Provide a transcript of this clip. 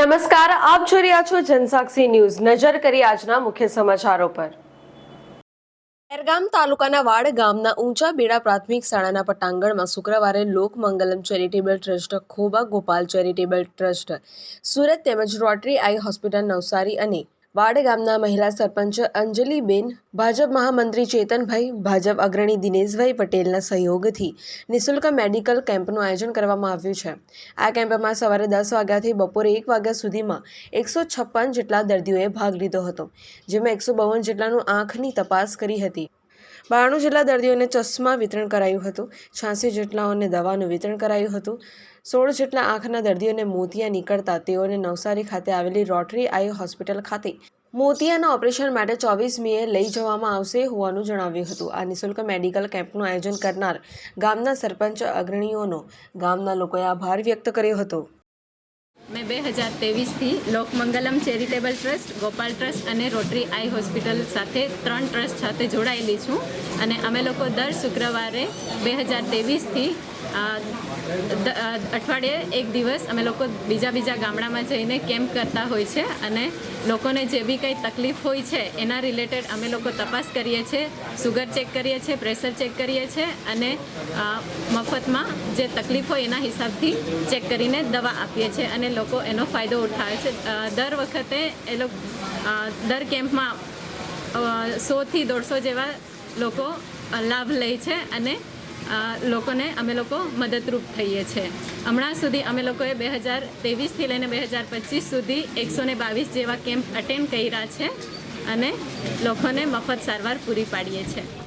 નમસ્કાર, આપ જોઈ રહ્યા છો જનસાક્ષી ન્યૂઝ. નજર કરી આજના મુખ્ય સમાચારો પર. એરગામ તાલુકાના વાડ ગામના ઊંચા બેડા પ્રાથમિક શાળાના પટાંગણમાં શુક્રવારે Lokmangalam charitable trust, Khoba Gopal charitable trust, Surat તેમજ રોટરી આઈ હોસ્પિટલ નવસારી અને વાડ ગામના મહિલા સરપંચ અંજલિબેન, ભાજપ મહામંત્રી ચેતનભાઈ, ભાજપ અગ્રણી દિનેશભાઈ પટેલના સહયોગથી નિઃશુલ્ક મેડિકલ કેમ્પનું આયોજન કરવામાં આવ્યું છે. આ કેમ્પમાં સવારે દસ વાગ્યાથી બપોરે એક વાગ્યા સુધીમાં એકસો છપ્પન જેટલા દર્દીઓએ ભાગ લીધો હતો, જેમાં એકસો બાવન જેટલાનું આંખની તપાસ કરી હતી. બાણું જેટલા દર્દીઓને ચશ્મા વિતરણ કરાયું હતું, છ્યાસી જેટલાઓને દવાનું વિતરણ કરાયું હતું, સોળ જેટલા આંખના દર્દીઓને મોતિયા નીકળતા તેઓને નવસારી ખાતે આવેલી રોટરી આઈ હોસ્પિટલ ખાતે મોતિયાના ઓપરેશન માટે ચોવીસ મીએ લઈ જવામાં આવશે હોવાનું જણાવ્યું હતું. આ નિઃશુલ્ક મેડિકલ કેમ્પનું આયોજન કરનાર ગામના સરપંચ અગ્રણીઓનો ગામના લોકોએ આભાર વ્યક્ત કર્યો હતો. મેં બે હજાર તેવીસથી Lokmangalam charitable trust, Gopal trust અને રોટરી આઈ હોસ્પિટલ સાથે ત્રણ ટ્રસ્ટ સાથે જોડાયેલી છું. અને અમે લોકો દર શુક્રવારે બે હજાર ત્રેવીસથી અઠવાડિયે એક દિવસ અમે લોકો બીજા બીજા ગામડામાં જઈને કેમ્પ કરતા હોય છે અને લોકોને જે બી કંઈ તકલીફ હોય છે એના રિલેટેડ અમે લોકો તપાસ કરીએ છીએ, સુગર ચેક કરીએ છીએ, પ્રેશર ચેક કરીએ છીએ અને મફતમાં જે તકલીફ હોય એના હિસાબથી ચેક કરીને દવા આપીએ છીએ અને લોકો એનો ફાયદો ઉઠાવે છે. દર વખતે એ લોકો દર કેમ્પમાં સોથી દોઢસો જેવા લોકો લાભ લે છે અને લોકોને અમે લોકો મદદરૂપ થઈએ છીએ હમણાં સુધી અમે લોકોએ બે હજાર ત્રેવીસથી લઈને બે હજાર પચીસ સુધી એકસો ને બાવીસ જેવા કેમ્પ અટેન્ડ કર્યા છે અને લોકોને મફત સારવાર પૂરી પાડીએ છીએ